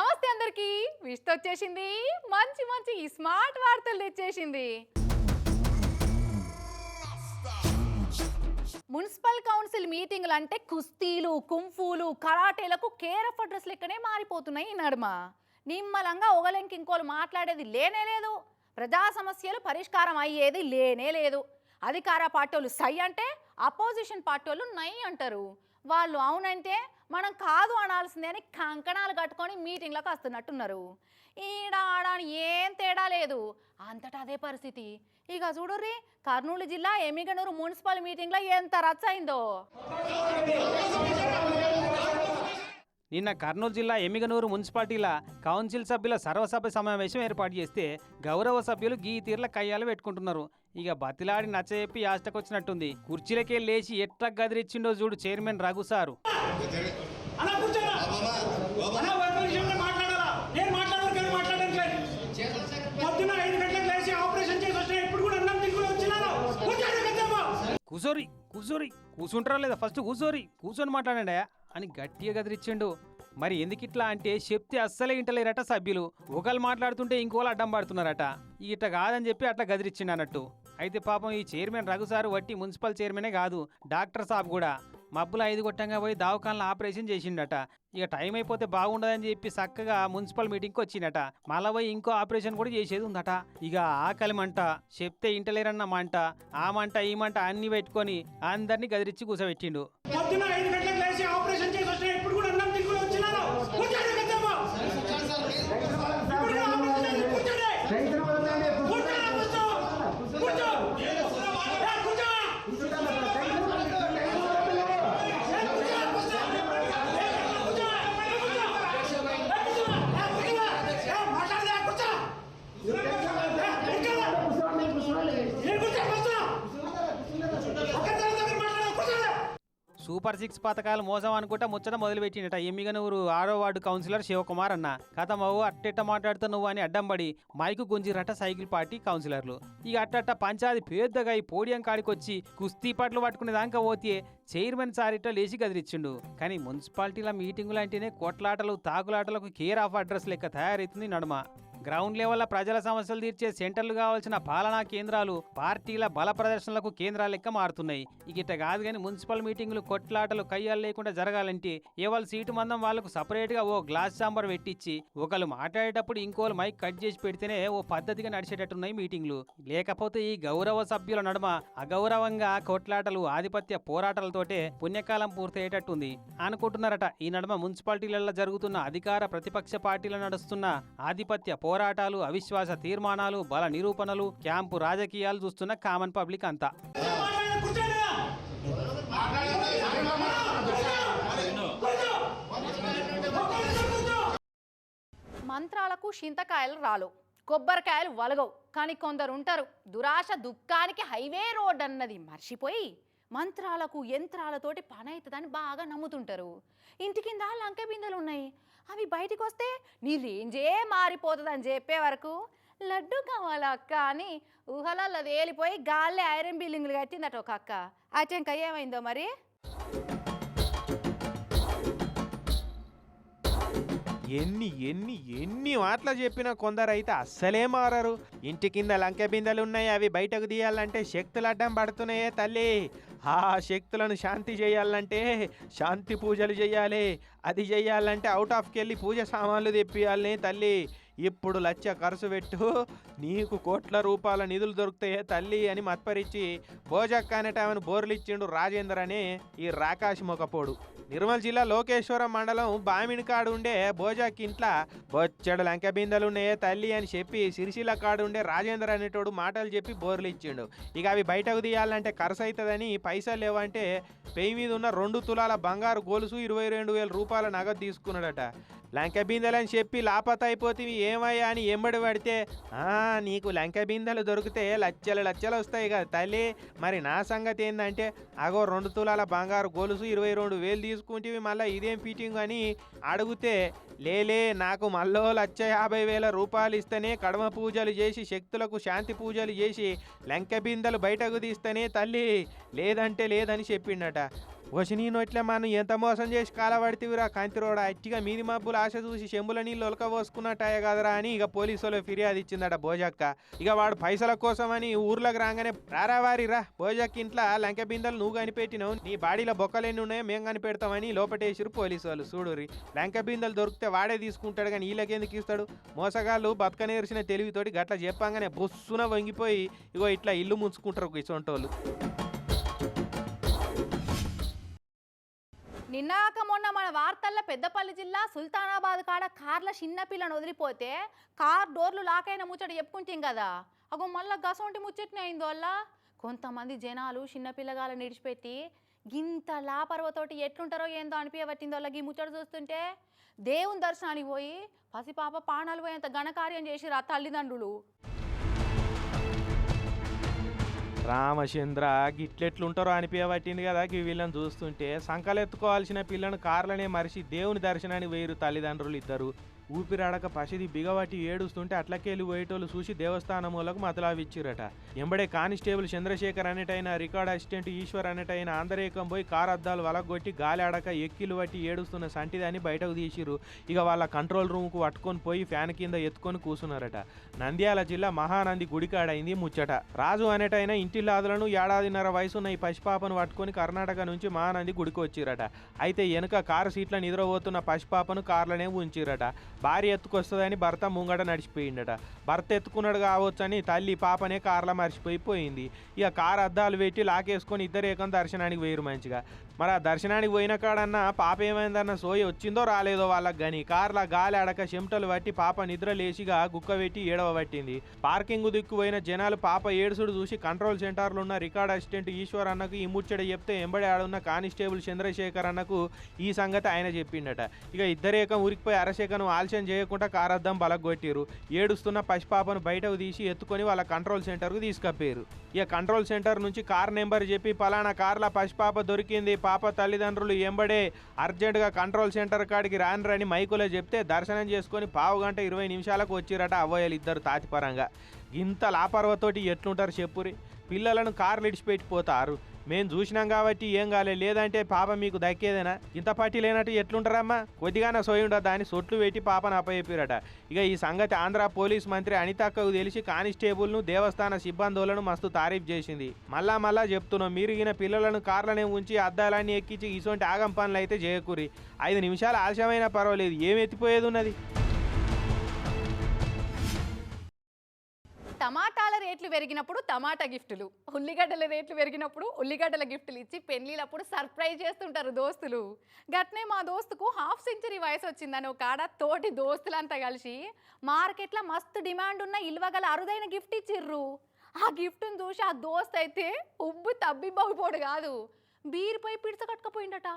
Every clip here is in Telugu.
నమస్తే అందరికి. విష్త వచ్చేసింది. మంచి మంచి స్మార్ట్ వార్తలు తెచ్చేసింది. మున్సిపల్ కౌన్సిల్ మీటింగ్లు అంటే కుస్తీలు కుంఫూలు కరాటేలకు కేరఫ్ ఆఫ్ అడ్రస్ లెక్కనే మారిపోతున్నాయి ఈ నడుమ. నిమ్మలంగా ఒకలెంకి ఇంకోలు మాట్లాడేది లేనే లేదు. ప్రజా సమస్యలు పరిష్కారం అయ్యేది లేనే లేదు. అధికార పార్టీలు సై అంటే అపోజిషన్ పార్టీలు నై అంటారు. వాళ్ళు అవునంటే మనం కాదు అనాల్సిందే అని కంకణాలు కట్టుకొని మీటింగ్లకు వస్తున్నట్టున్నారు. ఈడ ఆడ అని ఏం తేడా లేదు. అంతటా అదే పరిస్థితి. ఇక చూడుర్రి కర్నూలు జిల్లా ఎమ్మిగనూరు మున్సిపల్ మీటింగ్లో ఎంత రచ్చ అయిందో నిన్న కర్నూలు జిల్లా ఎమ్మిగనూరు మున్సిపాలిటీల కౌన్సిల్ సభ్యుల సర్వసభ్య సమావేశం ఏర్పాటు చేస్తే గౌరవ సభ్యులు గీ తీర్ల కయ్యాలు పెట్టుకుంటున్నారు. ఇక బతిలాడి నచ్చజెప్పి యాష్టకొచ్చినట్టుంది కుర్చీలకే లేచి ఎట్లా గదిరిచ్చిండో చూడు చైర్మన్ రఘు సారు. కూసోరి కూసోరి. కూసుంటారా లేదా? ఫస్ట్ కూసోరి. కూర్చొని మాట్లాడండి అని గట్టిగా గదిరిచ్చిండు మరి ఎందుకిట్లా అంటే చెప్తే అస్సలే ఇంటలేరట సభ్యులు. ఒకళ్ళు మాట్లాడుతుంటే ఇంకోళ్ళు అడ్డం పడుతున్నారట. ఇట్ట కాదని చెప్పి అట్లా గదిరిచ్చిండు అన్నట్టు. అయితే పాపం ఈ చైర్మన్ రఘు సారు వట్టి మున్సిపల్ చైర్మనే కాదు డాక్టర్ సాబ్ కూడా. మబ్బులు ఐదు గొట్టంగా పోయి దావకాలను ఆపరేషన్ చేసిండట. ఇక టైం అయిపోతే బాగుండదని చెప్పి చక్కగా మున్సిపల్ మీటింగ్కి వచ్చిందట మళ్ళా పోయి ఇంకో ఆపరేషన్ కూడా చేసేది ఉందట. ఇక ఆకలి మంట చెప్తే ఇంటలేరన్న మంట. ఆ మంట ఈ మంట అన్ని పెట్టుకొని అందరినీ గదిరిచ్చి కూసబెట్టిండు పొద్దున ఐదు గంటలకు లేచి ఆపరేషన్ చేసి వచ్చిన ఇప్పుడు కూడా అన్నం తింటుని వచ్చినాను కూర్చోండి పెద్దమ్మ ఇప్పుడు కూడా ఆపరేషన్ చేసి కూర్చోండి కూర్చోరా, కూర్చో కూర్చో ఏ, కూర్చో సూపర్ సిక్స్ పథకాలు మోసం అనుకుంటా ముచ్చట మొదలుపెట్టిండట. ఎమ్మిగనూరు ఆరో వార్డు కౌన్సిలర్ శివకుమార్ అన్న. కథ మవ్వు అట్టెట్ట మాట్లాడుతున్నావు అని అడ్డం పడి మైకు గుంజిరట సైకిల్ పార్టీ కౌన్సిలర్లు. ఇక అట్టట్ట పంచాది పెద్దగా ఈ పోడియం కాడికొచ్చి కుస్తీ పట్లు పట్టుకునే దాకా పోతే చైర్మన్ సారిట లేచి గదిరిచ్చిండు కానీ మున్సిపాలిటీల మీటింగులు అంటేనే కొట్లాటలు తాగులాటలకు కేర్ ఆఫ్ అడ్రస్ లెక్క తయారైతుంది నడుమ. గ్రౌండ్ లెవెల్ల ప్రజల సమస్యలు తీర్చే సెంటర్లు కావాల్సిన పాలనా కేంద్రాలు పార్టీల బల ప్రదర్శనలకు కేంద్రాల లెక్క మారుతున్నాయి. ఇక కాదు కానీ మున్సిపల్ మీటింగులు కొట్లాటలు కయ్యాలు లేకుండా జరగాలంటే ఏ సీటు మందం వాళ్ళకు సపరేట్గా ఓ గ్లాస్ చాంబర్ పెట్టించి ఒకళ్ళు మాట్లాడేటప్పుడు ఇంకోళ్ళు మైక్ కట్ చేసి పెడితేనే ఓ పద్ధతిగా నడిచేటట్టున్నాయి మీటింగ్లు. లేకపోతే ఈ గౌరవ సభ్యుల నడుమ అగౌరవంగా కొట్లాటలు ఆధిపత్య పోరాటాలతోటే పుణ్యకాలం పూర్తయ్యేటట్టుంది. అనుకుంటున్నారట ఈ నడుమ మున్సిపాలిటీలలో జరుగుతున్న అధికార ప్రతిపక్ష పార్టీలు నడుస్తున్న ఆధిపత్య పోరాటాలు అవిశ్వాస తీర్మానాలు బల నిరూపణలు క్యాంపు రాజకీయాలు చూస్తున్న కామన్ పబ్లిక్ అంతా. మంత్రాలకు చింతకాయలు రాలు. కొబ్బరికాయలు వలగవు. కానీ కొందరు ఉంటారు దురాశ దుఃఖానికి హైవే రోడ్ అన్నది మర్చిపోయి మంత్రాలకు యంత్రాలతోటి పని అవుతుందని బాగా నమ్ముతుంటారు. ఇంటి కింద లంకె బిందెలు ఉన్నాయి. అవి బయటికి వస్తే నీ రేంజే మారిపోతుందని చెప్పే వరకు లడ్డు కావాలా అక్క అని ఊహలల్లో తేలిపోయి గాల్లే ఐరన్ బిల్డింగ్లు కట్టిందట ఒక అక్క. అచ్చంక ఏమైందో మరి? ఎన్ని ఎన్ని ఎన్ని మాటలు చెప్పినా కొందరైతే అస్సలే మారరు. ఇంటి కింద లంకె బిందెలు ఉన్నాయి అవి బయటకు తీయాలంటే శక్తులు అడ్డం పడుతున్నాయే తల్లి. ఆ శక్తులను శాంతి చేయాలంటే శాంతి పూజలు చేయాలి. అది చేయాలంటే అవుట్ ఆఫ్కి వెళ్ళి పూజ సామాన్లు తెప్పియాలని తల్లి. ఇప్పుడు లచ్చ ఖర్చు పెట్టు. నీకు కోట్ల రూపాయల నిధులు దొరుకుతాయే తల్లి అని మత్పరిచి బోజక్క అనేటామెను బోర్లు ఇచ్చిండు రాజేందర్ అనే ఈ రాకాశి మొకపోడు నిర్మల్ జిల్లా లోకేశ్వరం మండలం బామిని కాడుండే ఇంట్లో బొచ్చడు లంక బిందెలు తల్లి అని చెప్పి సిరిసిల కాడు ఉండే రాజేందర్ అనేటోడు మాటలు చెప్పి బోర్లు ఇచ్చిండు ఇక అవి బయటకు తీయాలంటే ఖర్చు అవుతుందని పైసలు లేవంటే పెయి మీద ఉన్న రెండు తులాల బంగారు గొలుసు ఇరవై రెండు వేల రూపాయల నగదు తీసుకున్నాడట. లంక బిందెలని చెప్పి లాపత అయిపోతివి ఏమయ్యా అని ఎంబడి పడితే నీకు లంక బిందెలు దొరికితే లచ్చలు లచ్చలు వస్తాయి కదా తల్లి. మరి నా సంగతి ఏంటంటే అగో రెండు తులాల బంగారు గొలుసు ఇరవై రెండు వేలు తీసుకుంటేవి మళ్ళీ ఇదేం ఫిట్టింగ్ అని అడిగితే లేలే నాకు మళ్ళో లచ్చ యాభై వేల రూపాయలు ఇస్తేనే కడమ పూజలు చేసి శక్తులకు శాంతి పూజలు చేసి లంక బిందెలు బయటకు తీస్తేనే తల్లి. లేదంటే లేదని చెప్పిండట. వచ్చి నేను నోట్లే మనం ఎంత మోసం చేసి కాలబడితివిరా కాంతిరోడ? అట్టిగా మీది మబ్బులు ఆశ చూసి చెంబుల నీళ్ళు ఒలక పోసుకున్నట్టాయ కదరా అని ఇక పోలీసు వాళ్ళు ఫిర్యాదు ఇచ్చిందట భోజక్క ఇక వాడు పైసల కోసమని ఊర్లోకి రాగానే రారావారిరా వారి రా ఇంట్లో లంక బిందెలు నువ్వు కనిపెట్టినావు నీ బాడీలో బొక్కలెన్ని ఉన్నాయో మేము కనిపెడతామని లోపటేసిరు పోలీసు వాళ్ళు. చూడురి లంక బిందెలు దొరికితే వాడే తీసుకుంటాడు కానీ వీళ్ళకెందుకు ఇస్తాడు? మోసగాళ్ళు బతకనేర్చిన తెలివితోటి గట్ల చెప్పంగానే బొస్సున వంగిపోయి ఇగో ఇట్లా ఇల్లు ముంచుకుంటారు ఇసొంటోళ్ళు. నిన్నాక మొన్న మన వార్తల్లో పెద్దపల్లి జిల్లా సుల్తానాబాద్ కాడ కార్ల చిన్నపిల్లను వదిలిపోతే కార్ డోర్లు లాక్ అయిన ముచ్చట చెప్పుకుంటాం కదా అగో మళ్ళీ గసొంటి ముచ్చట్నే అయింది వల్ల కొంతమంది జనాలు చిన్న నిడిచిపెట్టి గింత లాపర్వతోటి ఎట్లుంటారో ఏందో అనిపించబట్టింది వాళ్ళకి ఈ ముచ్చట చూస్తుంటే. దేవుని దర్శనానికి పోయి పసిపాప పానాలు పోయేంత ఘనకార్యం చేసిరు ఆ తల్లిదండ్రులు. రామచంద్ర గిట్లెట్లుంటారో అనిపించబట్టింది కదా. వీళ్ళని చూస్తుంటే సంకలెత్తుకోవాల్సిన పిల్లను కార్లనే మరిచి దేవుని దర్శనానికి వేయరు తల్లిదండ్రులు ఇద్దరు. ఊపిరాడక పసిది బిగబట్టి ఏడుస్తుంటే అట్లకెళ్ళి పోయేటోళ్ళు చూసి దేవస్థానం మూలకు మతలావిచ్చిరట. ఎంబడే కానిస్టేబుల్ చంద్రశేఖర్ అనేటైన రికార్డ్ అసిస్టెంట్ ఈశ్వర్ అనేటైన ఆంధ్రేకం పోయి కార్ అద్దాలు వలగొట్టి గాలి ఆడక ఎక్కిలు పట్టి ఏడుస్తున్న సంటిదాన్ని బయటకు తీసిరు ఇక వాళ్ళ కంట్రోల్ రూమ్కు పట్టుకొని పోయి ఫ్యాన్ కింద ఎత్తుకొని కూసున్నారట. నంద్యాల జిల్లా మహానంది గుడికాడైంది ముచ్చట. రాజు అనేటైన ఇంటిలాదులను ఏడాదిన్నర వయసున్న ఈ పసిపాపను పట్టుకొని కర్ణాటక నుంచి మహానంది గుడికి వచ్చిరట అయితే వెనుక కారు సీట్లను నిద్రపోతున్న పసిపాపను కార్లనే ఉంచిరట. భార్య ఎత్తుకొస్తుందని భర్త ముంగట నడిచిపోయిండట. భర్త ఎత్తుకున్నాడు కావచ్చని తల్లి పాపనే కార్లో మర్చిపోయి పోయింది ఇక కారు అద్దాలు పెట్టి లాకేసుకొని ఇద్దరు ఏకం దర్శనానికి వేయరు మంచిగా. మరి ఆ దర్శనానికి పోయిన కాడన్నా పాప ఏమైందన్న సోయి వచ్చిందో రాలేదో వాళ్ళకి కానీ కార్ల గాలి అడక చెమటలు పట్టి పాప నిద్ర లేచిగా గుక్క పెట్టి ఏడవ పట్టింది. పార్కింగ్ దిక్కు పోయిన జనాలు పాప ఏడుసుడు చూసి కంట్రోల్ సెంటర్లో ఉన్న రికార్డ్ అసిస్టెంట్ ఈశ్వర్ అన్నకు ఈ ముచ్చట చెప్తే ఎంబడి ఆడున్న కానిస్టేబుల్ చంద్రశేఖర్ అన్నకు ఈ సంగతి ఆయన చెప్పిండట. ఇక ఇద్దరేకం ఉరికిపోయి అరశేఖను ఆలస్యం చేయకుండా కారద్దం బలగొట్టిరు ఏడుస్తున్న పసిపాపను బయటకు తీసి ఎత్తుకొని వాళ్ళ కంట్రోల్ సెంటర్కు తీసుకపోయారు ఇక కంట్రోల్ సెంటర్ నుంచి కార్ నెంబర్ చెప్పి పలానా కార్ల పసిపాప దొరికింది. పాప తల్లిదండ్రులు ఎంబడే అర్జెంటుగా కంట్రోల్ సెంటర్ కాడికి రాని మైకులో చెప్తే దర్శనం చేసుకొని పావు గంట ఇరవై నిమిషాలకు వచ్చిరట అవ్వయాలు ఇద్దరు తాతిపరంగా ఇంత లాపర్వతోటి ఎట్లుంటారు చెప్పురి? పిల్లలను కార్లు ఇడిచిపెట్టిపోతారు మేము చూసినాం కాబట్టి ఏం కాలే లేదంటే పాప మీకు దక్కేదేనా? ఇంత పార్టీ లేనట్టు ఎట్లుంటారమ్మా? కొద్దిగానే సోయి ఉండదు అని సొట్లు పెట్టి పాపను అప్పచెప్పారట. ఇక ఈ సంగతి ఆంధ్ర పోలీస్ మంత్రి అనితక్కకు తెలిసి కానిస్టేబుల్ను దేవస్థాన సిబ్బందులను మస్తు తారీఫ్ చేసింది. మళ్ళా మళ్ళా చెప్తున్నాం మీరు ఈయన పిల్లలను కార్లనే ఉంచి అద్దాలన్నీ ఎక్కించి ఇటువంటి ఆగం పనులు అయితే చేయకూరి. ఐదు నిమిషాలు ఆలస్యమైనా పర్వాలేదు ఏం ఎత్తిపోయేది ఉన్నది? టమాటాల రేట్లు పెరిగినప్పుడు టమాటా గిఫ్టులు ఉల్లిగడ్డల రేట్లు పెరిగినప్పుడు ఉల్లిగడ్డల గిఫ్టులు ఇచ్చి పెళ్ళిలప్పుడు సర్ప్రైజ్ చేస్తుంటారు దోస్తులు. గట్నే మా దోస్తుకు హాఫ్ సెంచరీ వయసు వచ్చిందని ఒక ఆడ తోటి దోస్తులంతా కలిసి మార్కెట్లో మస్తు డిమాండ్ ఉన్న ఇల్వగల అరుదైన గిఫ్ట్ ఇచ్చిర్రు. ఆ గిఫ్ట్ని చూసి ఆ దోస్త్ అయితే ఉబ్బు తబ్బి బాగుపోడు కాదు. బీరుపై పిడిచ కట్టుకపోయిండట.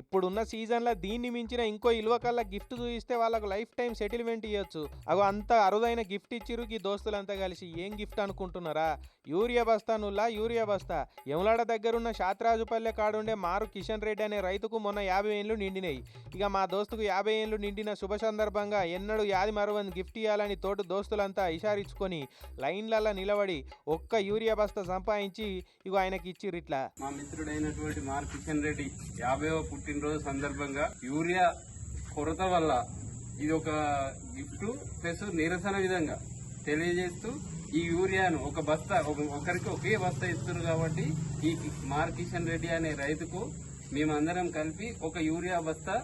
ఇప్పుడున్న సీజన్లో దీన్ని మించిన ఇంకో ఇలువ కల్లా గిఫ్ట్ చూపిస్తే వాళ్ళకు లైఫ్ టైం సెటిల్మెంట్ ఇవ్వచ్చు అగో అంత అరుదైన గిఫ్ట్ ఇచ్చిరు ఈ దోస్తులంతా కలిసి. ఏం గిఫ్ట్ అనుకుంటున్నారా? యూరియా బస్తా నుల్లా యూరియా బస్తా. యమలాడ దగ్గరున్న శాత్రాజుపల్లె కాడుండే మారు కిషన్ రెడ్డి అనే రైతుకు మొన్న యాభై ఏళ్ళు నిండినాయి. ఇక మా దోస్తుకు యాభై ఏళ్ళు నిండిన శుభ సందర్భంగా ఎన్నడూ యాది మరవని గిఫ్ట్ ఇవ్వాలని తోటి దోస్తులంతా ఇషారించుకొని లైన్లలో నిలబడి ఒక్క యూరియా బస్తా సంపాదించి ఇగో ఆయనకి ఇచ్చిర్రు ఇట్లా. మా మిత్రుడైనటువంటి మారు కిషన్ రెడ్డి యాభైవ పుట్టినరోజు సందర్భంగా యూరియా కొరత వల్ల ఇది ఒక గిఫ్ట్ ప్లస్ నిరసన విధంగా తెలియజేస్తూ ఈ యూరియాను ఒక బస్తా ఒక- ఒకరికి ఒకే బస్తా ఇస్తున్నారు కాబట్టి ఈ మార్ కిషన్ రెడ్డి అనే రైతుకు మేమందరం కలిపి ఒక యూరియా బస్తా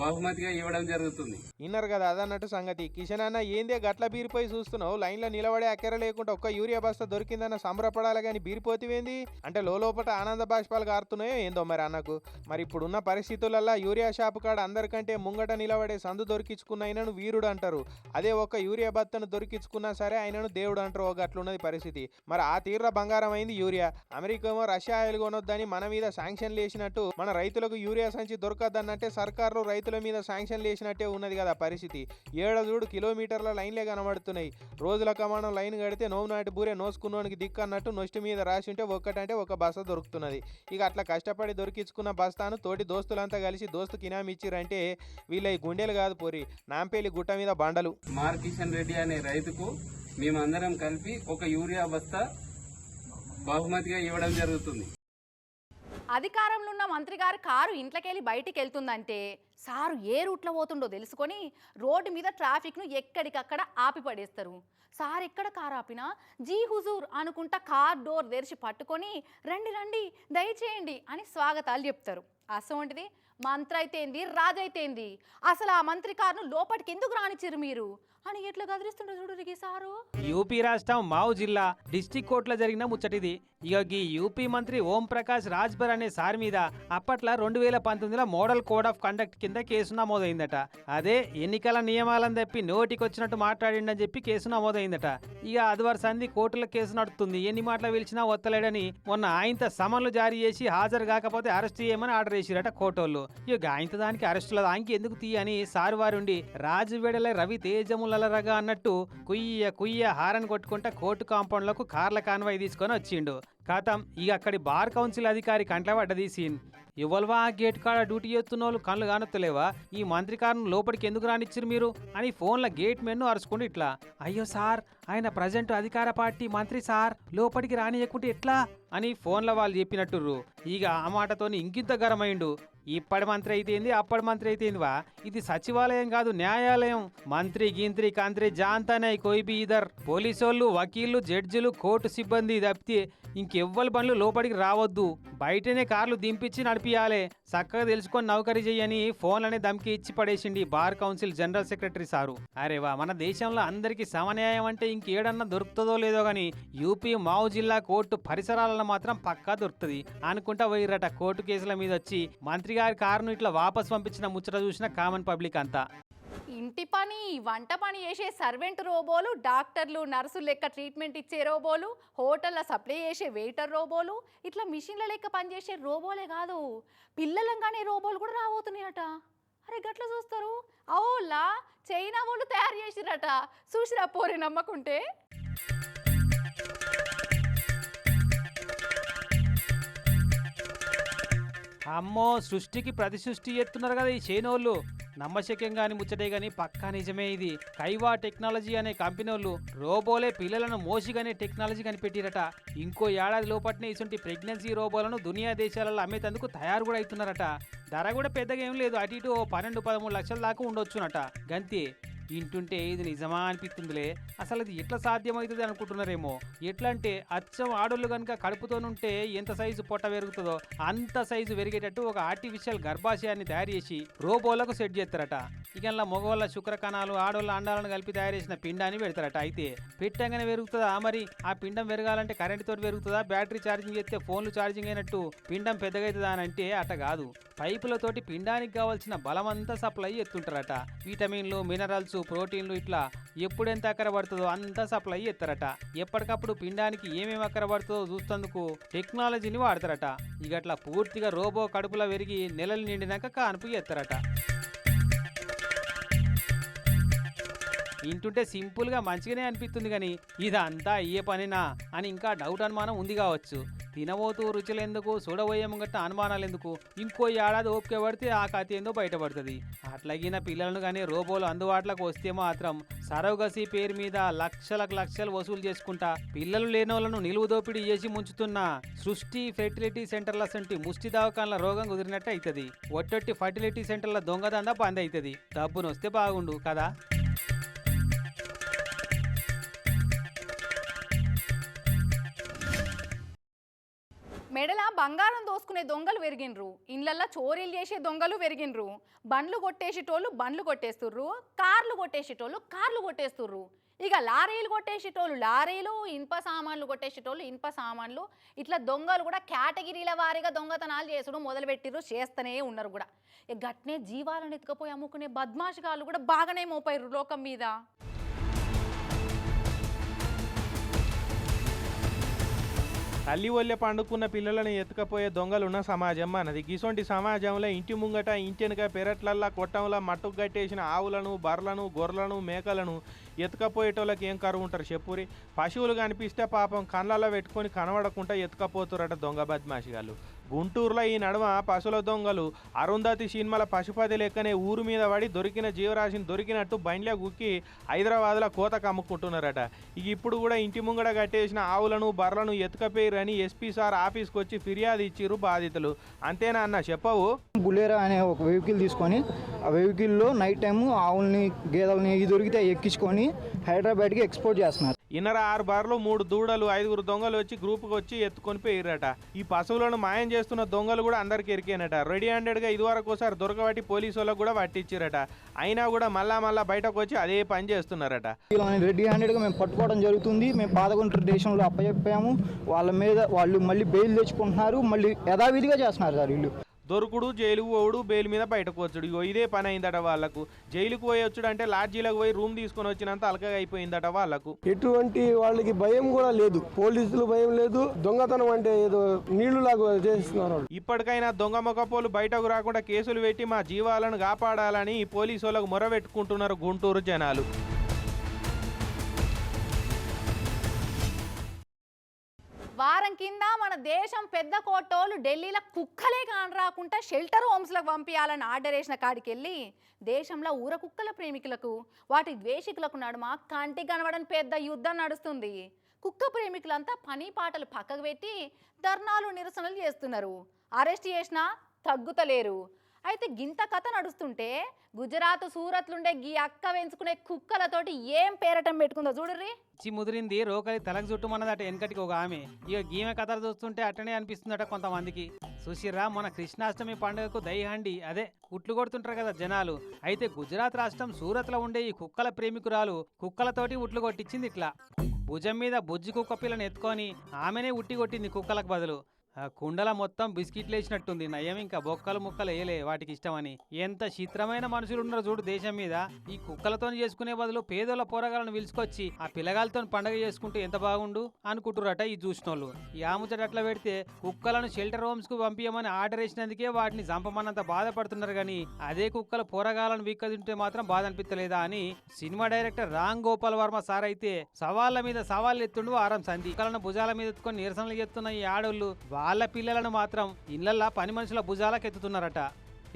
బహుమతిగా ఇవ్వడం జరుగుతుంది. విన్నారు కదా అదన్నట్టు సంగతి. కిషన్ అన్న ఏందే గట్ల బీరిపోయి చూస్తున్నావు? లైన్లో నిలబడే అక్కర లేకుండా ఒక్క యూరియా బస్తా దొరికిందన్న సంబరపడాలి కానీ బీరిపోతివేంది? అంటే లోపల ఆనంద బాష్పాలు కారుతున్నాయో ఏందో మరి అన్నకు. మరి ఇప్పుడున్న పరిస్థితులల్లో యూరియా షాపు కాడ అందరికంటే ముంగట నిలబడే సందు దొరికించుకున్న ఆయనను వీరుడు అంటారు. అదే ఒక్క యూరియా బత్తను దొరికించుకున్నా సరే ఆయనను దేవుడు అంటారు. ఒక అట్లున్నది పరిస్థితి. మరి ఆ తీర్ర బంగారం అయింది యూరియా. అమెరికా ఏమో రష్యా ఆయిల్ కొనొద్దని మన మీద శాంక్షన్లు వేసినట్టు మన రైతులకు యూరియా సంచి దొరకద్దన్నట్టే సర్కారు రైతు రైతుల మీద శాంక్షన్ వేసినట్టే ఉన్నది కదా పరిస్థితి. ఏడజూడు కిలోమీటర్ల లైన్లే కనబడుతున్నాయి. రోజుల కమానం లైన్ కడితే నోవు నాటి బూరే నోసుకున్నోనికి దిక్కు అన్నట్టు నొష్టి మీద రాసి ఉంటే ఒక్కటంటే ఒక బస్తా దొరుకుతున్నది. ఇక అట్లా కష్టపడి దొరికించుకున్న బస్తాను తోటి దోస్తులంతా కలిసి దోస్తు కినామి ఇచ్చిరంటే వీళ్ళ ఈ గుండెలు కాదు పోరి. నాంపేలి గుట్ట మీద బండలు. మార్ కిషన్ రెడ్డి అనే రైతుకు మేమందరం కలిపి ఒక యూరియా బస్తా బహుమతిగా ఇవ్వడం జరుగుతుంది. అధికారంలో ఉన్న మంత్రి గారి కారు ఇంట్లోకెళ్ళి బయటికి వెళ్తుందంటే సారు ఏ రూట్లో పోతుండో తెలుసుకొని రోడ్డు మీద ట్రాఫిక్ను ఎక్కడికక్కడ ఆపి పడేస్తారు సార్ ఎక్కడ కారు ఆపినా జీ హుజూర్ అనుకుంటా కార్ డోర్ తెరిచి పట్టుకొని రండి రండి దయచేయండి అని స్వాగతాలు చెప్తారు. అసోంటిది మంత్రి అయితేంది రాజు అయితేంది అసలు ఆ మంత్రి కారును లోపలికి ఎందుకు రాణించారు మీరు? అని ఎట్లా గదిరిస్తుండ్రు చూడు సారు? యూపీ రాష్ట్రం మావు జిల్లా డిస్టిక్ కోర్టులో జరిగిన ముచ్చటిది. ఇక ఈ యూపీ మంత్రి ఓం ప్రకాష్ రాజ్బర్ అనే సార్ మీద అప్పట్లో రెండు వేల పంతొమ్మిదిలో మోడల్ కోడ్ ఆఫ్ కండక్ట్ కింద కేసు నమోదైందట. అదే ఎన్నికల నియమాలను తప్పి నోటికి వచ్చినట్టు మాట్లాడిండని చెప్పి కేసు నమోదైందట. ఇక అదివారు సంధి కోర్టులో కేసు నడుస్తుంది ఎన్ని మాటలు పిలిచినా ఒత్తలేడని మొన్న ఆయనతో సమన్లు జారీ చేసి హాజరు కాకపోతే అరెస్ట్ చేయమని ఆర్డర్ చేసిరట కోర్టోళ్ళు ఇక ఆయనతో దానికి అరెస్టుల దానికి ఎందుకు తీయని సారు వారుండి రాజు రవి తేజములరగా అన్నట్టు కుయ్య కుయ్య హారన్ కొట్టుకుంటా కోర్టు కాంపౌండ్లకు కార్ల కాన్వాయ్ తీసుకొని వచ్చిండు. కథం ఇక అక్కడి బార్ కౌన్సిల్ అధికారి కంట్ల పడ్డది సీన్ ఇవ్వల్వా? గేట్ కాడ డ్యూటీ చేస్తున్న వాళ్ళు కళ్ళు కానొత్తలేవా? ఈ మంత్రి కారును లోపలికి ఎందుకు రానిచ్చారు మీరు? అని ఫోన్ల గేట్ మెన్ను అరుచుకుంటూ ఇట్లా. అయ్యో సార్ ఆయన ప్రజెంట్ అధికార పార్టీ మంత్రి సార్ లోపలికి రానియకుంటే ఎట్లా? అని ఫోన్ల వాళ్ళు చెప్పినట్టుర్రు. ఇక ఆ మాటతోని ఇంకింత గరమైండు ఇప్పటి మంత్రి అయితేంది అప్పటి మంత్రి అయితేందివా ఇది సచివాలయం కాదు న్యాయాలయం. మంత్రి గింత్రి కంత్రి జాంతానే కోయిబి ఇదర్. పోలీసోళ్ళు వకీళ్ళు జడ్జిలు కోర్టు సిబ్బంది తప్పితే ఇంకెవ్వరి బండ్లు లోపలికి రావద్దు. బయటనే కార్లు దింపించి నడిపియాలే. చక్కగా తెలుసుకొని నౌకరీ చేయని ఫోన్లనే దమ్కి ఇచ్చి పడేసిండి bar council general secretary sir. అరేవా మన దేశంలో అందరికీ సమన్యాయం అంటే ఇంకేడన్నా దొరుకుతుందో లేదో గాని యూపీ మావు జిల్లా కోర్టు పరిసరాలలో మాత్రం పక్కా దొరుకుతుంది. అనుకుంటా పోయిరట కోర్టు కేసుల మీద వచ్చి మంత్రి గారి కారును ఇట్లా వాపస్ పంపించిన ముచ్చట చూసిన కామన్ పబ్లిక్ అంతా. ఇంటి పని వంట పని చేసే సర్వెంట్ రోబోలు డాక్టర్లు నర్సులు లెక్క ట్రీట్మెంట్ ఇచ్చే రోబోలు హోటల్లో సప్లై చేసే వెయిటర్ రోబోలు ఇట్లా మిషన్ల లెక్క పనిచేసే రోబోలే కాదు. పిల్లలంగానే రోబోలు కూడా రాబోతున్నాయట. అరే గట్ల చూస్తారు. అవులా చైనా వాళ్ళు తయారు చేసిరట. చూసిరా పోరే నమ్మకుంటే? అమ్మో సృష్టికి ప్రతి సృష్టి ఎత్తున్నారు కదా ఈ చేనోళ్ళు. నమ్మశక్యం గాని ముచ్చటే గాని పక్కా నిజమే ఇది. కైవా టెక్నాలజీ అనే కంపెనీ వాళ్ళు రోబోలే పిల్లలను మోసిగానే టెక్నాలజీ కనిపెట్టిరట. ఇంకో ఏడాది లోపట్నే ఇటువంటి ప్రెగ్నెన్సీ రోబోలను దునియా దేశాలలో అమ్మేందుకు తయారు కూడా అవుతున్నారట ధర కూడా పెద్దగా ఏం లేదు. అటు ఇటు ఓ పన్నెండు పదమూడు లక్షల దాకా ఉండొచ్చునట. గంతే. వింటుంటే ఇది నిజమా అనిపిస్తుందిలే. అసలు ఇది ఎట్లా సాధ్యమవుతుంది అనుకుంటున్నారేమో. ఎట్లా అంటే అచ్చం ఆడోళ్ళు కనుక కడుపుతోనుంటే ఎంత సైజు పొట్ట పెరుగుతుందో అంత సైజు పెరిగేటట్టు ఒక ఆర్టిఫిషియల్ గర్భాశయాన్ని తయారు చేసి రోబోలకు సెట్ చేస్తారట. ఇక మగవాళ్ళ శుక్రకణాలు ఆడోళ్ళ అండాలను కలిపి తయారు చేసిన పిండాన్ని పెడతారట అయితే. పెట్టంగానే పెరుగుతుందా? మరి ఆ పిండం పెరగాలంటే కరెంటుతో తోటి పెరుగుతుందా? బ్యాటరీ ఛార్జింగ్ చేస్తే ఫోన్లు ఛార్జింగ్ అయినట్టు పిండం పెద్దగా అని అంటే అట కాదు. పైపులతోటి పిండానికి కావాల్సిన బలమంతా సప్లై ఎత్తుంటారట విటమిన్లు మినరల్స్ ప్రోటీన్లు ఇట్లా ఎప్పుడెంత అక్కర పడుతుందో అంతా సప్లై ఎత్తారట ఎప్పటికప్పుడు పిండానికి ఏమేమి అక్కర పడుతుందో చూస్తందుకు టెక్నాలజీని వాడతారట. ఇక అట్లా పూర్తిగా రోబో కడుపులో పెరిగి నెలలు నిండినాక కానుపు ఎత్తారట వింటుంటే సింపుల్గా మంచిగానే అనిపిస్తుంది కానీ ఇదంతా అయ్యే పనినా అని ఇంకా డౌట్ అనుమానం ఉంది కావచ్చు. తినబోతూ రుచులెందుకు ఎందుకు గట్ట అనుమానాలు ఎందుకు ఇంకో ఏడాది ఓపిక పడితే ఆ కథ ఏందో బయటపడుతుంది. అట్లాగిన పిల్లలను కానీ రోబోలు అందుబాటులోకి వస్తే మాత్రం సరోగసి పేరు మీద లక్షలకు లక్షలు వసూలు చేసుకుంటా పిల్లలు లేనోళ్ళను నిలువు దోపిడీ చేసి ముంచుతున్న సృష్టి ఫెర్టిలిటీ సెంటర్ల సంటి ముష్టి దవాఖాన్ల రోగం కుదిరినట్టు అవుతుంది ఒట్టొట్టి ఫర్టిలిటీ సెంటర్ల దొంగదందా బంద్ అవుతుంది డబ్బును వస్తే బాగుండు కదా? మెడల బంగారం దోసుకునే దొంగలు వెరిగినరు ఇండ్లల్లో చోరీలు చేసే దొంగలు వెరిగినరు బండ్లు కొట్టేసేటోళ్ళు బండ్లు కొట్టేస్తుర్రు. కార్లు కొట్టేసేటోళ్ళు కార్లు కొట్టేస్తుర్రు. ఇక లారీలు కొట్టేసేటోళ్ళు లారీలు ఇనుప సామాన్లు కొట్టేసేటోళ్ళు ఇనుప సామాన్లు. ఇట్లా దొంగలు కూడా కేటగిరీల వారీగా దొంగతనాలు చేసుడు మొదలుపెట్టిర్రు చేస్తూనే ఉన్నారు కూడా. ఇక గట్నే జీవాలను ఎత్తుకపోయి అమ్ముకునే బద్మాషిగాళ్ళు కూడా బాగానే మోపారు లోకం మీద. తల్లి ఒళ్ళె పండుకున్న పిల్లలను ఎత్తుకపోయే దొంగలు ఉన్న సమాజం మనది. గిసొంటి సమాజంలో ఇంటి ముంగట ఇంటెనక పెరట్లల్లా కొట్టంలా మట్టుకు కట్టేసిన ఆవులను బర్రెలను గొర్రెలను మేకలను ఎత్తుకపోయేటోళ్ళకి ఏం కరువు ఉంటారు చెప్పురి? పశువులు కనిపిస్తే పాపం కళ్ళల్లో పెట్టుకొని కనబడకుండా ఎత్తుకపోతురట దొంగ బద్మాషిగాళ్ళు గుంటూరులో ఈ నడుమ పశుల దొంగలు. అరుంధతి సినిమాల పశుపతి లెక్కనే ఊరు మీద పడి దొరికిన జీవరాశిని దొరికినట్టు బండ్లే గుక్కి హైదరాబాద్లో కోత కమ్ముకుంటున్నారట. ఇక ఇప్పుడు కూడా ఇంటి ముంగడ కట్టేసిన ఆవులను బర్రెలను ఎత్తుకపోయిరని ఎస్పీ సార్ ఆఫీస్కి వచ్చి ఫిర్యాదు ఇచ్చిర్రు బాధితులు. అంతేనా అన్న చెప్పవు? బులేరా అనే ఒక వెహికల్ తీసుకొని ఆ వెహికల్లో నైట్ టైము ఆవుల్ని గేదెలని దొరికితే ఎక్కించుకొని హైదరాబాద్కి ఎక్స్పోర్ట్ చేస్తున్నారు. ఇన్నర ఆరు బార్లు మూడు దూడలు ఐదుగురు దొంగలు వచ్చి గ్రూప్కి వచ్చి ఎత్తుకొని పోయిర్రట. ఈ పశువులను మాయం చేస్తున్న దొంగలు కూడా అందరికి ఎరికేనట రెడీ హ్యాండెడ్గా ఇదివరకు ఒకసారి దొరకబట్టి పోలీసు వాళ్ళకు కూడా పట్టించారట అయినా కూడా మళ్ళా మళ్ళా బయటకు వచ్చి అదే పని చేస్తున్నారట. రెడీ హ్యాండెడ్గా మేము పట్టుకోవడం జరుగుతుంది. మేము పాదకొండ దేశంలో అప్పచెప్పాము. వాళ్ళ మీద వాళ్ళు మళ్ళీ బెయిల్ తెచ్చుకుంటున్నారు. మళ్ళీ యథావిధిగా చేస్తున్నారు సార్ వీళ్ళు. దొరుకుడు జైలుకు పోవుడు బెయిల్ మీద బయటకు వచ్చుడు. ఇగో ఇదే పని అయిందట వాళ్ళకు. జైలుకు పోయి వచ్చుడు అంటే లాడ్జీలకు పోయి రూమ్ తీసుకొని వచ్చినంత అలకగా అయిపోయిందట వాళ్ళకు. ఎటువంటి వాళ్ళకి భయం కూడా లేదు. పోలీసులు భయం లేదు. దొంగతనం అంటే ఏదో నీళ్ళు లాగా చేస్తున్నారు. ఇప్పటికైనా దొంగ మొకపోలు బయటకు రాకుండా కేసులు పెట్టి మా జీవాలను కాపాడాలని ఈ పోలీసు వాళ్ళకు మొరబెట్టుకుంటున్నారు గుంటూరు జనాలు. వారం కింద మన దేశం పెద్ద కోటోళ్ళు ఢిల్లీలో కుక్కలే కాని రాకుండా షెల్టర్ హోమ్స్లకు పంపించాలని ఆర్డర్ వేసిన కాడికి వెళ్ళి దేశంలో ఊర కుక్కల ప్రేమికులకు వాటి ద్వేషికులకు నడుమ కంటి కనబడని పెద్ద యుద్ధం నడుస్తుంది. కుక్క ప్రేమికులంతా పని పాటలు పక్కకు పెట్టి ధర్నాలు నిరసనలు చేస్తున్నారు. అరెస్ట్ చేసినా తగ్గుతలేరు. అయితే గింత కథ నడుస్తుంటే గుజరాత్ సూరత్లుండే గీ అక్క వెంచుకునే కుక్కలతోటి ఏం పేరటం పెట్టుకుందో చూడుర్రి. చి ముదిరింది రోకలి తలకు చుట్టుమన్నదట వెనకటికి ఒక ఆమె. ఇక గీమె కథలు చూస్తుంటే అట్టనే అనిపిస్తుందట కొంతమందికి. సుశీరా మన కృష్ణాష్టమి పండుగకు దైహండి అదే కుట్లు కొడుతుంటారు కదా జనాలు. అయితే గుజరాత్ రాష్ట్రం సూరత్లో ఉండే ఈ కుక్కల ప్రేమికురాలు కుక్కలతోటి ఉట్లు కొట్టించింది ఇట్లా. భుజం మీద బుజ్జి కుక్క పిల్లని ఎత్తుకొని ఆమెనే ఉట్టి కొట్టింది కుక్కలకు బదులు. ఆ కుండల మొత్తం బిస్కెట్లు వేసినట్టుంది నయం ఇంకా బొక్కలు ముక్కలు వేయలే వాటికి ఇష్టమని. ఎంత చిత్రమైన మనుషులు ఉన్నారు చూడు దేశం మీద. ఈ కుక్కలతో చేసుకునే బదులు పేదోళ్ళ పోరగాలను పిలుచుకొచ్చి ఆ పిల్లగాలతో పండగ చేసుకుంటే ఎంత బాగుండు? అనుకుంటురట ఈ చూసినోళ్ళు ఈ ఆముచట అట్లా పెడితే కుక్కలను షెల్టర్ హోమ్స్కు పంపించమని ఆర్డర్ వేసినందుకే వాటిని చంపమన్నంత బాధపడుతున్నారు కానీ అదే కుక్కల పోరగాలను వీక్క తింటే మాత్రం బాధ అనిపించలేదా అని cinema director Ram Gopal Varma sir అయితే సవాళ్ళ మీద సవాళ్ళు ఎత్తుండు ఆరంసంది సంధి కుక్కలను భుజాల మీద ఎత్తుకొని నిరసనలు చేస్తున్న ఈ ఆడోళ్ళు వాళ్ళ పిల్లలను మాత్రం ఇళ్ళల్లా పని మనుషుల భుజాలకు ఎత్తుతున్నారట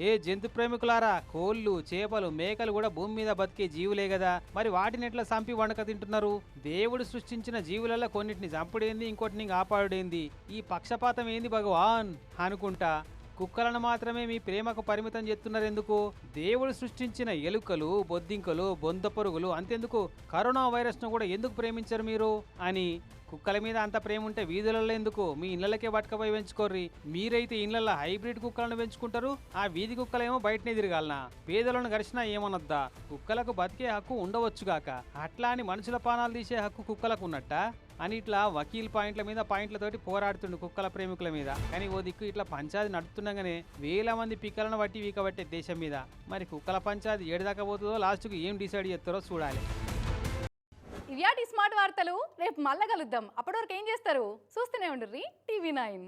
ఏ జంతు ప్రేమికులారా కోళ్ళు చేపలు మేకలు కూడా భూమి మీద బతికే జీవులే కదా మరి వాటిని ఎట్లా చంపి వండక తింటున్నారు. దేవుడు సృష్టించిన జీవులలో కొన్నిటిని చంపుడేంది ఇంకోటిని కాపాడుడేంది. ఈ పక్షపాతం ఏంది భగవాన్? అనుకుంటా. కుక్కలను మాత్రమే మీ ప్రేమకు పరిమితం చేస్తున్నారెందుకు? దేవుడు సృష్టించిన ఎలుకలు బొద్దింకలు బొంద పురుగులు అంతెందుకు? కరోనా వైరస్ను కూడా ఎందుకు ప్రేమించరు మీరు? అని. కుక్కల మీద అంత ప్రేమ ఉంటే వీధులలో ఎందుకు? మీ ఇళ్ళకే పట్టుకపోయి పెంచుకోర్రి. మీరైతే ఇళ్ళలో హైబ్రిడ్ కుక్కలను పెంచుకుంటారు ఆ వీధి కుక్కలేమో బయటనే తిరగాలనా? పేదలను గడిచినా ఏమనొద్దా? కుక్కలకు బతికే హక్కు ఉండవచ్చుగాక. అట్లా అని మనుషుల పానాలు తీసే హక్కు కుక్కలకు ఉన్నట్ట? అని ఇట్లా వకీల్ పాయింట్ల మీద పాయింట్లతోటి పోరాడుతుండు కుక్కల ప్రేమికుల మీద. కానీ ఓ దిక్కు ఇట్లా పంచాది నడుతుండగానే వేల మంది పిక్కలను బట్టి వీకబట్టే దేశం మీద. మరి కుక్కల పంచాది ఏడు పోతుందో లాస్ట్కు ఏం డిసైడ్ చేస్తారో చూడాలి. ఇవ్యాటి స్మార్ట్ వార్తలు రేపు మళ్ళా కలుద్దాం. అప్పటి వరకు ఏం చేస్తారు? చూస్తూనే ఉండుర్రి టీవీ నైన్.